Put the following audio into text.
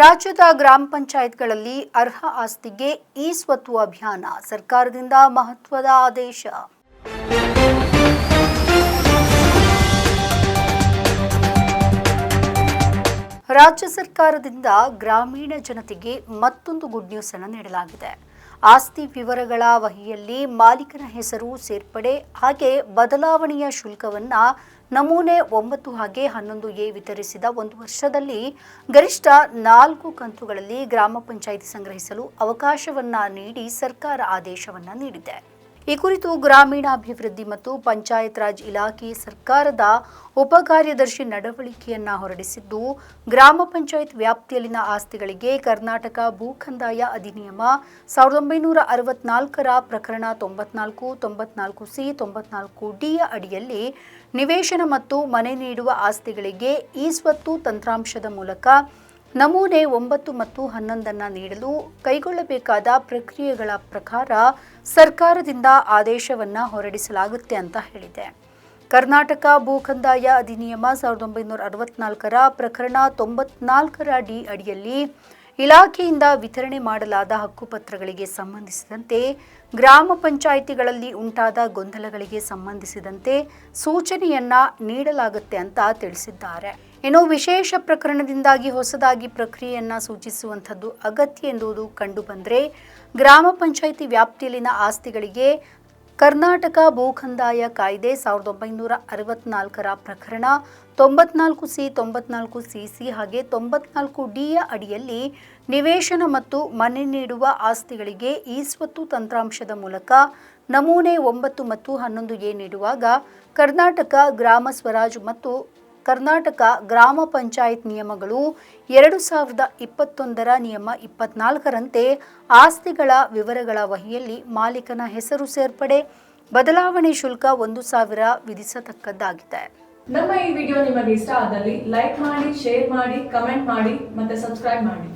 ರಾಜ್ಯದ ಗ್ರಾಮ ಪಂಚಾಯತ್ಗಳಲ್ಲಿ ಅರ್ಹ ಆಸ್ತಿಗೆ ಈ ಸ್ವತ್ತು ಅಭಿಯಾನ ಸರ್ಕಾರದಿಂದ ಮಹತ್ವದ ಆದೇಶ. ರಾಜ್ಯ ಸರ್ಕಾರದಿಂದ ಗ್ರಾಮೀಣ ಜನತೆಗೆ ಮತ್ತೊಂದು ಗುಡ್ ನ್ಯೂಸ್ ಅನ್ನು ನೀಡಲಾಗಿದೆ. ಆಸ್ತಿ ವಿವರಗಳ ವಹಿಯಲ್ಲಿ ಮಾಲೀಕನ ಹೆಸರು ಸೇರ್ಪಡೆ, ಹಾಗೆ ಬದಲಾವಣೆಯ ಶುಲ್ಕವನ್ನ ನಮೂನೆ ಒಂಬತ್ತು ಹಾಗೆ ಹನ್ನೊಂದು ಎ ವಿತರಿಸಿದ ಒಂದು ವರ್ಷದಲ್ಲಿ ಗರಿಷ್ಠ ನಾಲ್ಕು ಕಂತುಗಳಲ್ಲಿ ಗ್ರಾಮ ಪಂಚಾಯಿತಿ ಸಂಗ್ರಹಿಸಲು ಅವಕಾಶವನ್ನ ನೀಡಿ ಸರ್ಕಾರ ಆದೇಶವನ್ನ ನೀಡಿದೆ. ಈ ಕುರಿತು ಗ್ರಾಮೀಣಾಭಿವೃದ್ಧಿ ಮತ್ತು ಪಂಚಾಯತ್ ರಾಜ್ ಇಲಾಖೆ ಸರ್ಕಾರದ ಉಪಕಾರ್ಯದರ್ಶಿ ನಡವಳಿಕೆಯನ್ನ ಹೊರಡಿಸಿದ್ದು, ಗ್ರಾಮ ಪಂಚಾಯತ್ ವ್ಯಾಪ್ತಿಯಲ್ಲಿನ ಆಸ್ತಿಗಳಿಗೆ ಕರ್ನಾಟಕ ಭೂಕಂದಾಯ ಅಧಿನಿಯಮ ಸಾವಿರದ ಒಂಬೈನೂರ ಅರವತ್ನಾಲ್ಕರ ಪ್ರಕರಣ ತೊಂಬತ್ನಾಲ್ಕು ತೊಂಬತ್ನಾಲ್ಕು ಸಿ, ತೊಂಬತ್ನಾಲ್ಕು ಡಿಯ ಅಡಿಯಲ್ಲಿ ನಿವೇಶನ ಮತ್ತು ಮನೆ ನೀಡುವ ಆಸ್ತಿಗಳಿಗೆ ಈ ಸ್ವತ್ತು ತಂತ್ರಾಂಶದ ಮೂಲಕ ನಮೂನೆ ಒಂಬತ್ತು ಮತ್ತು ಹನ್ನೊಂದನ್ನು ನೀಡಲು ಕೈಗೊಳ್ಳಬೇಕಾದ ಪ್ರಕ್ರಿಯೆಗಳ ಪ್ರಕಾರ ಸರ್ಕಾರದಿಂದ ಆದೇಶವನ್ನು ಹೊರಡಿಸಲಾಗುತ್ತೆ ಅಂತ ಹೇಳಿದೆ. ಕರ್ನಾಟಕ ಭೂ ಕಂದಾಯ ಅಧಿನಿಯಮ ಸಾವಿರದ ಒಂಬೈನೂರ ಅರವತ್ನಾಲ್ಕರ ಪ್ರಕರಣ ತೊಂಬತ್ನಾಲ್ಕರ ಡಿ ಅಡಿಯಲ್ಲಿ ಇಲಾಖೆಯಿಂದ ವಿತರಣೆ ಮಾಡಲಾದ ಹಕ್ಕುಪತ್ರಗಳಿಗೆ ಸಂಬಂಧಿಸಿದಂತೆ ಗ್ರಾಮ ಪಂಚಾಯಿತಿಗಳಲ್ಲಿ ಉಂಟಾದ ಗೊಂದಲಗಳಿಗೆ ಸಂಬಂಧಿಸಿದಂತೆ ಸೂಚನೆಯನ್ನ ನೀಡಲಾಗುತ್ತೆ ಅಂತ ತಿಳಿಸಿದ್ದಾರೆ. ಇನ್ನು ವಿಶೇಷ ಪ್ರಕರಣದಿಂದಾಗಿ ಹೊಸದಾಗಿ ಪ್ರಕ್ರಿಯೆಯನ್ನು ಸೂಚಿಸುವಂಥದ್ದು ಅಗತ್ಯ ಎಂಬುದು ಕಂಡುಬಂದರೆ ಗ್ರಾಮ ಪಂಚಾಯಿತಿ ವ್ಯಾಪ್ತಿಯಲ್ಲಿನ ಆಸ್ತಿಗಳಿಗೆ ಕರ್ನಾಟಕ ಭೂ ಕಂದಾಯ ಕಾಯ್ದೆ ಸಾವಿರದ ಒಂಬೈನೂರ ಅರವತ್ನಾಲ್ಕರ ಪ್ರಕರಣ ತೊಂಬತ್ನಾಲ್ಕು ಸಿ ತೊಂಬತ್ನಾಲ್ಕು ಸಿ ಸಿ ಹಾಗೆ ತೊಂಬತ್ನಾಲ್ಕು ಡಿಯ ಅಡಿಯಲ್ಲಿ ನಿವೇಶನ ಮತ್ತು ಮನೆ ನೀಡುವ ಆಸ್ತಿಗಳಿಗೆ ಈ ಸ್ವತ್ತು ತಂತ್ರಾಂಶದ ಮೂಲಕ ನಮೂನೆ ಒಂಬತ್ತು ಮತ್ತು ಹನ್ನೊಂದು ಎ ನೀಡುವಾಗ ಕರ್ನಾಟಕ ಗ್ರಾಮ ಸ್ವರಾಜ್ ಮತ್ತು ಕರ್ನಾಟಕ ಗ್ರಾಮ ಪಂಚಾಯತ್ ನಿಯಮಗಳು ಎರಡು ಸಾವಿರದ ಇಪ್ಪತ್ತೊಂದರ ನಿಯಮ ಇಪ್ಪತ್ನಾಲ್ಕರಂತೆ ಆಸ್ತಿಗಳ ವಿವರಗಳ ವಹಿಯಲ್ಲಿ ಮಾಲೀಕನ ಹೆಸರು ಸೇರ್ಪಡೆ. ಬದಲಾವಣೆ ಶುಲ್ಕ ಒಂದು ಸಾವಿರ ವಿಧಿಸತಕ್ಕದ್ದಾಗಿದೆ. ನಮ್ಮ ಈ ವಿಡಿಯೋ ನಿಮಗೆ ಇಷ್ಟ ಆದಲ್ಲಿ ಲೈಕ್ ಮಾಡಿ, ಶೇರ್ ಮಾಡಿ, ಕಮೆಂಟ್ ಮಾಡಿ ಮತ್ತೆ ಸಬ್ಸ್ಕ್ರೈಬ್ ಮಾಡಿ.